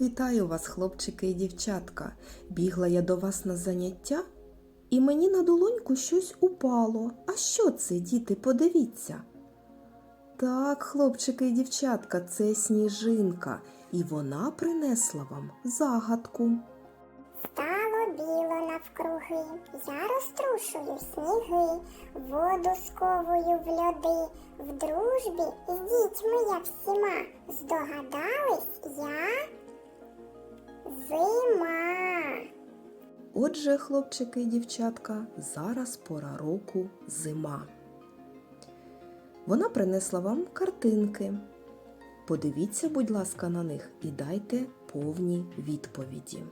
Вітаю вас, хлопчики і дівчатка. Бігла я до вас на заняття, і мені на долоньку щось упало. А що це, діти, подивіться? Так, хлопчики і дівчатка, це сніжинка, і вона принесла вам загадку. Стало біло навкруги, я розтрушую сніги, воду сковую в льоди, в дружбі з дітьми я всіма. Здогадались я зима. Отже, хлопчики і дівчатка, зараз пора року зима. Вона принесла вам картинки. Подивіться, будь ласка, на них і дайте повні відповіді.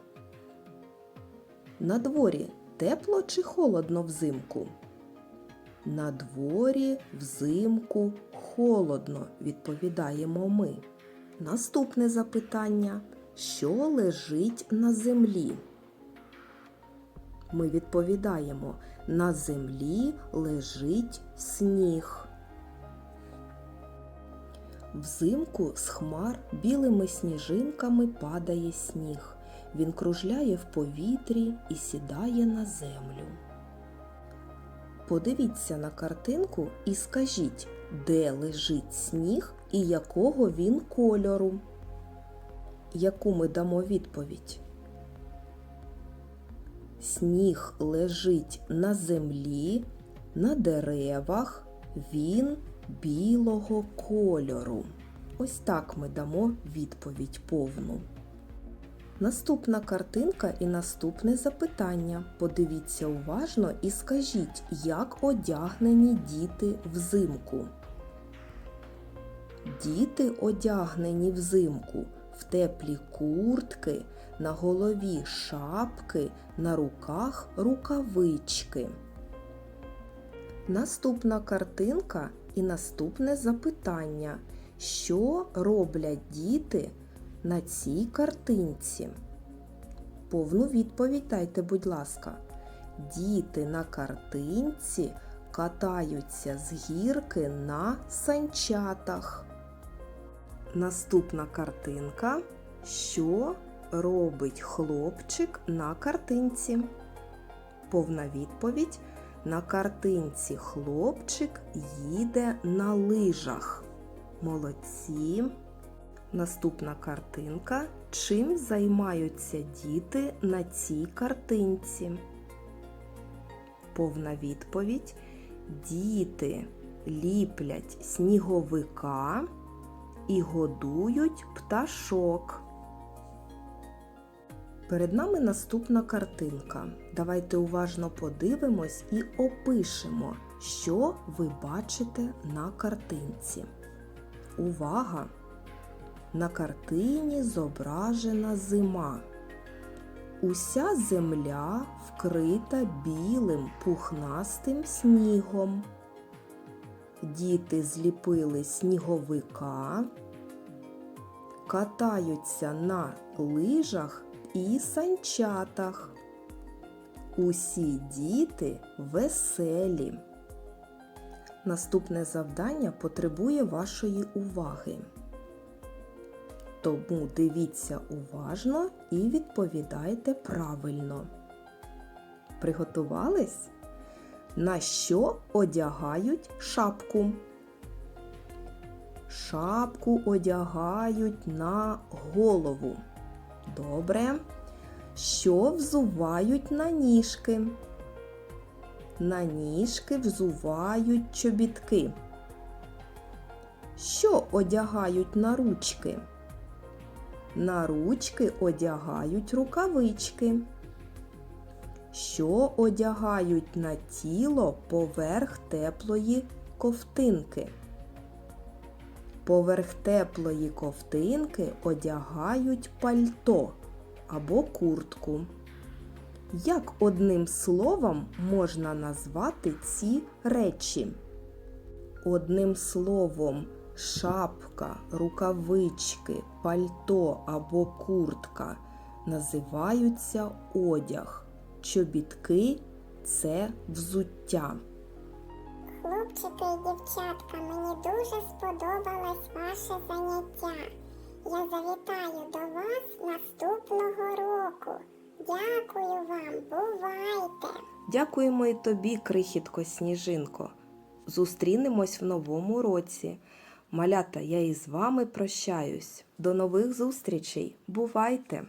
На дворі тепло чи холодно взимку? На дворі взимку холодно, відповідаємо ми. Наступне запитання: що лежить на землі? Ми відповідаємо: на землі лежить сніг. Взимку з хмар білими сніжинками падає сніг. Він кружляє в повітрі і сідає на землю. Подивіться на картинку і скажіть, де лежить сніг і якого він кольору. Яку ми дамо відповідь? Сніг лежить на землі, на деревах, він білого кольору. Ось так ми дамо відповідь повну. Наступна картинка і наступне запитання. Подивіться уважно і скажіть, як одягнені діти взимку. Діти одягнені взимку в теплі куртки, на голові шапки, на руках рукавички. Наступна картинка і наступне запитання. Що роблять діти на цій картинці? Повну відповідь дайте, будь ласка. Діти на картинці катаються з гірки на санчатах. Наступна картинка. Що робить хлопчик на картинці? Повна відповідь. На картинці хлопчик їде на лижах. Молодці. Наступна картинка. Чим займаються діти на цій картинці? Повна відповідь. Діти ліплять сніговика і годують пташок. Перед нами наступна картинка. Давайте уважно подивимось і опишемо, що ви бачите на картинці. Увага! На картині зображена зима. Уся земля вкрита білим пухнастим снігом. Діти зліпили сніговика, катаються на лижах і санчатах. Усі діти веселі. Наступне завдання потребує вашої уваги. Тому дивіться уважно і відповідайте правильно. Приготувались? На що одягають шапку? Шапку одягають на голову. Добре. Що взувають на ніжки? На ніжки взувають чобітки. Що одягають на ручки? На ручки одягають рукавички. Що одягають на тіло поверх теплої ковтинки? Поверх теплої ковтинки одягають пальто або куртку. Як одним словом можна назвати ці речі? Одним словом, шапка, рукавички, пальто або куртка називаються одяг. Чобітки це взуття. Хлопчики і дівчатка, мені дуже сподобалось ваше заняття. я завітаю до вас наступного року. Дякую вам, бувайте! Дякуємо і тобі, крихітко сніжинко. Зустрінемось в новому році. Малята, я із вами прощаюсь. До нових зустрічей. Бувайте!